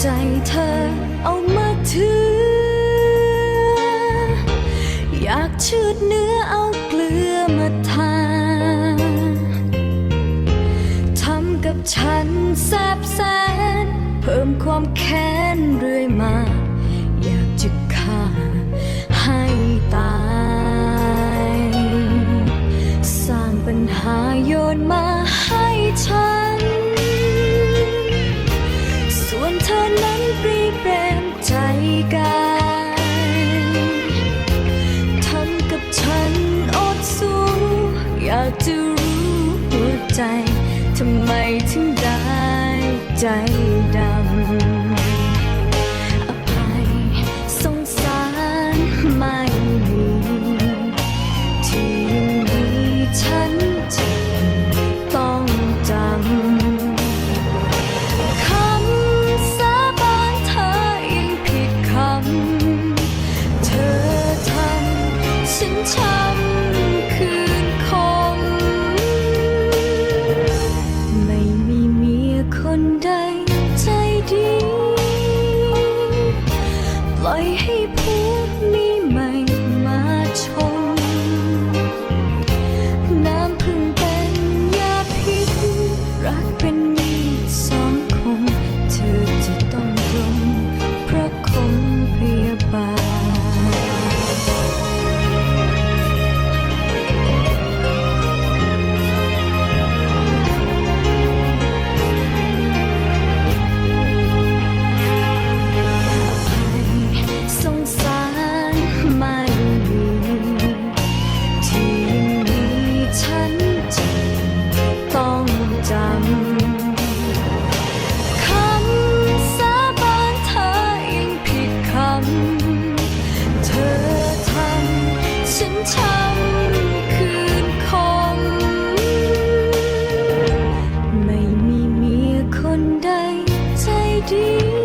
ใจเธอเอามาถือ อยากชืดเนื้อเอาเกลือมาทาทำกับฉันแสบแสน เพิ่มความแค้นเรื่อยมา อยากจะฆ่าให้ตาย สร้างปัญหาโยนมา ใจ ทำไมถึงได้ใจดำ ใ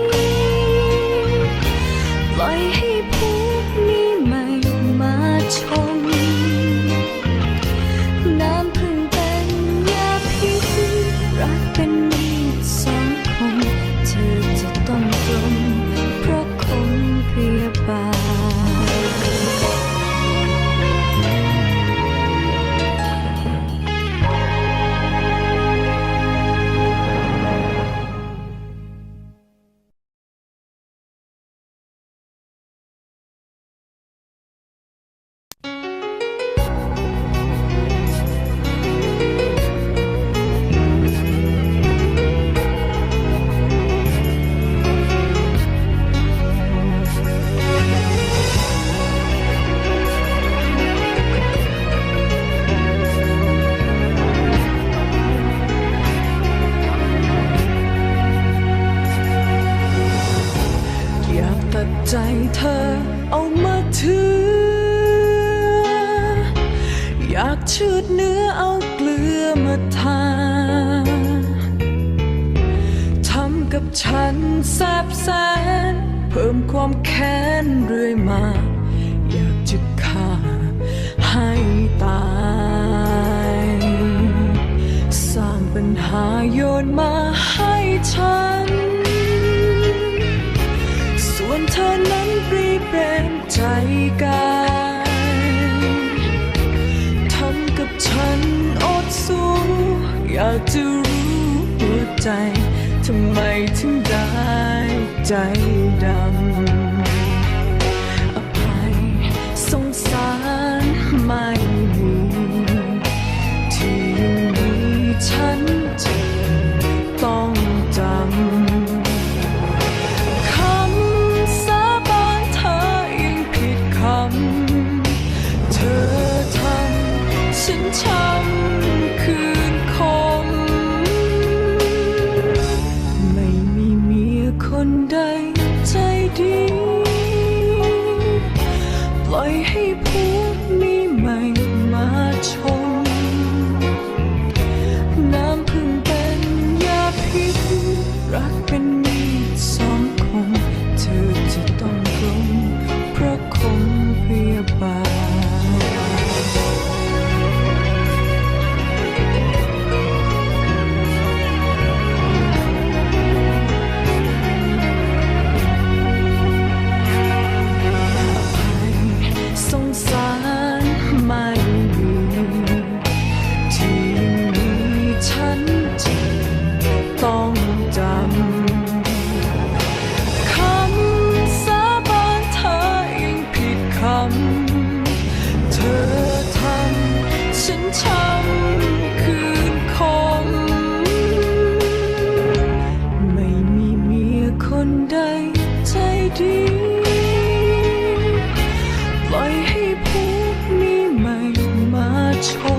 ใจเธอเอามาถือ อยากชืดเนื้อเอาเกลือมาทาทำกับฉันแสบแสน เพิ่มความแค้นเรื่อยมา อยากจะฆ่าให้ตาย จะรู้หัวใจ ทำไมถึงได้ใจดำ คนใดใจดี ปล่อยให้พวกนี้ใหม่มาชน